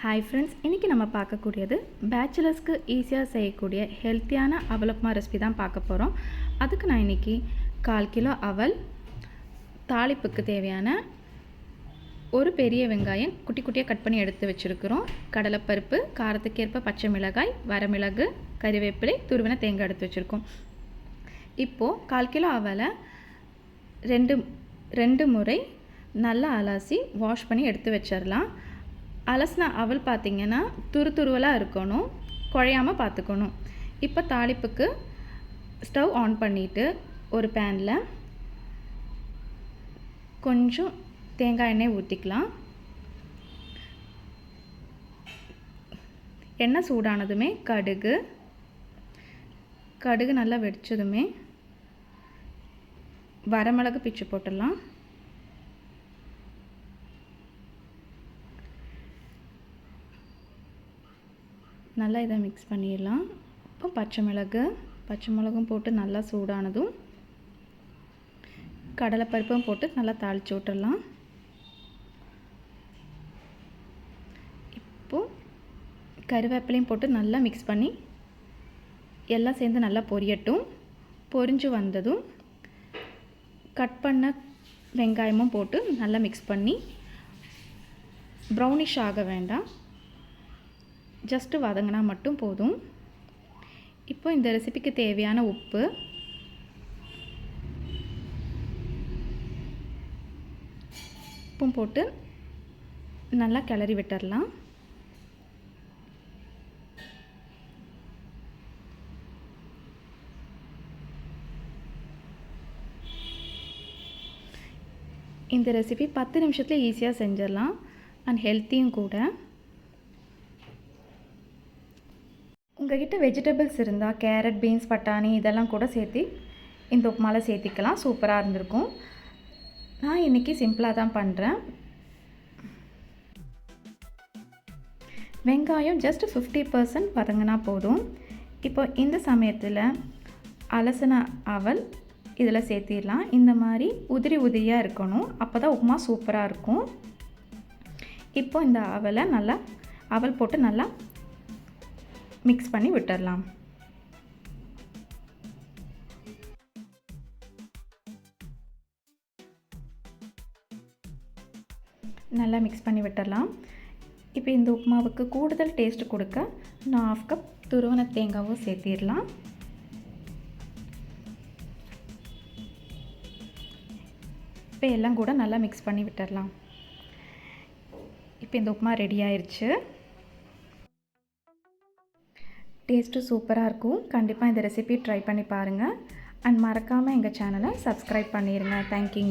Hi friends இன்றைக்கி நம்ம பார்க்கக்கூடியது பேச்சுலர்ஸ்க்கு ஈஸியாக செய்யக்கூடிய ஹெல்த்தியான அவலப்மா ரெசிபி தான் பார்க்க போகிறோம் அதுக்கு நான் இன்றைக்கி கால் கிலோ அவல் தாளிப்புக்கு தேவையான ஒரு பெரிய வெங்காயம் குட்டி குட்டியாக கட் பண்ணி எடுத்து வச்சுருக்கிறோம். கடலைப்பருப்பு காரத்துக்கேற்ப பச்சை மிளகாய் வரமிளகு கறிவேப்பிலை துருவின தேங்காய் எடுத்து வச்சுருக்கோம். இப்போது கால் கிலோ அவலை ரெண்டு ரெண்டு முறை நல்லா அலசி வாஷ் பண்ணி எடுத்து வச்சிடலாம் அலசின அவல் பார்த்திங்கன்னா துரு துருவலாக இருக்கணும் குழையாமல் பார்த்துக்கணும். இப்போ தாளிப்புக்கு ஸ்டவ் ஆன் பண்ணிவிட்டு ஒரு பேனில் கொஞ்சம் தேங்காய் எண்ணெய் ஊற்றிக்கலாம் எண்ணெய் சூடானதுமே கடுகு கடுகு நல்லா வெடித்ததுமே வரமிளகு பிச்சு போட்டுடலாம். நல்லா இதை மிக்ஸ் பண்ணிடலாம். இப்போ பச்சை மிளகு பச்சை மிளகும் போட்டு நல்லா சூடானதும் கடலைப்பருப்பும் போட்டு நல்லா தாளித்து விட்டுடலாம். இப்போது கருவேப்பிலையும் போட்டு நல்லா மிக்ஸ் பண்ணி எல்லாம் சேர்ந்து நல்லா பொரியட்டும். பொரிஞ்சு வந்ததும் கட் பண்ண வெங்காயமும் போட்டு நல்லா மிக்ஸ் பண்ணி ப்ரௌனிஷ் ஆக வேண்டாம். ஜஸ்ட்டு வதங்கினா மட்டும் போதும். இப்போ இந்த ரெசிபிக்கு தேவையான உப்பு. உப்பும் போட்டு நல்லா கிளறி விட்டுடலாம் இந்த ரெசிபி பத்து நிமிஷத்தில் ஈஸியாக செஞ்சிடலாம். அண்ட் ஹெல்த்தியும் கூட. உங்கள்கிட்ட வெஜிடபிள்ஸ் இருந்தால் கேரட் பீன்ஸ் பட்டாணி இதெல்லாம் கூட சேர்த்து இந்த உப்புமாவில் சேர்த்திக்கலாம். சூப்பராக இருந்திருக்கும். நான் இன்றைக்கி சிம்பிளாக தான் பண்ணுறேன் வெங்காயம் ஜஸ்ட் ஃபிஃப்டி பர்சன்ட் வதங்கினா போதும். இப்போ இந்த சமயத்தில் அலசின அவல் இதில் சேர்த்திடலாம். இந்த மாதிரி உதிரி உதிரியாக இருக்கணும். அப்போ தான் உப்புமா சூப்பராக இருக்கும். இப்போ இந்த அவலை நல்லா அவல் போட்டு நல்லா மிக்ஸ் பண்ணி விட்டுடலாம் நல்லா மிக்ஸ் பண்ணி விட்டுடலாம் இப்போ இந்த உப்புமாவுக்கு கூடுதல் டேஸ்ட் கொடுக்க நான் ஆஃப் கப் துருவன தேங்காவும் சேர்த்திடலாம். இப்போ எல்லாம் கூட நல்லா மிக்ஸ் பண்ணி விட்டுடலாம் இப்போ இந்த உப்புமா ரெடி ஆயிடுச்சு டேஸ்ட்டு சூப்பராக இருக்கும். கண்டிப்பாக இந்த ரெசிபி ட்ரை பண்ணி பாருங்கள் அண்ட் மறக்காமல் எங்கள் சேனலை சப்ஸ்கிரைப் பண்ணிடுங்க தேங்க்யூ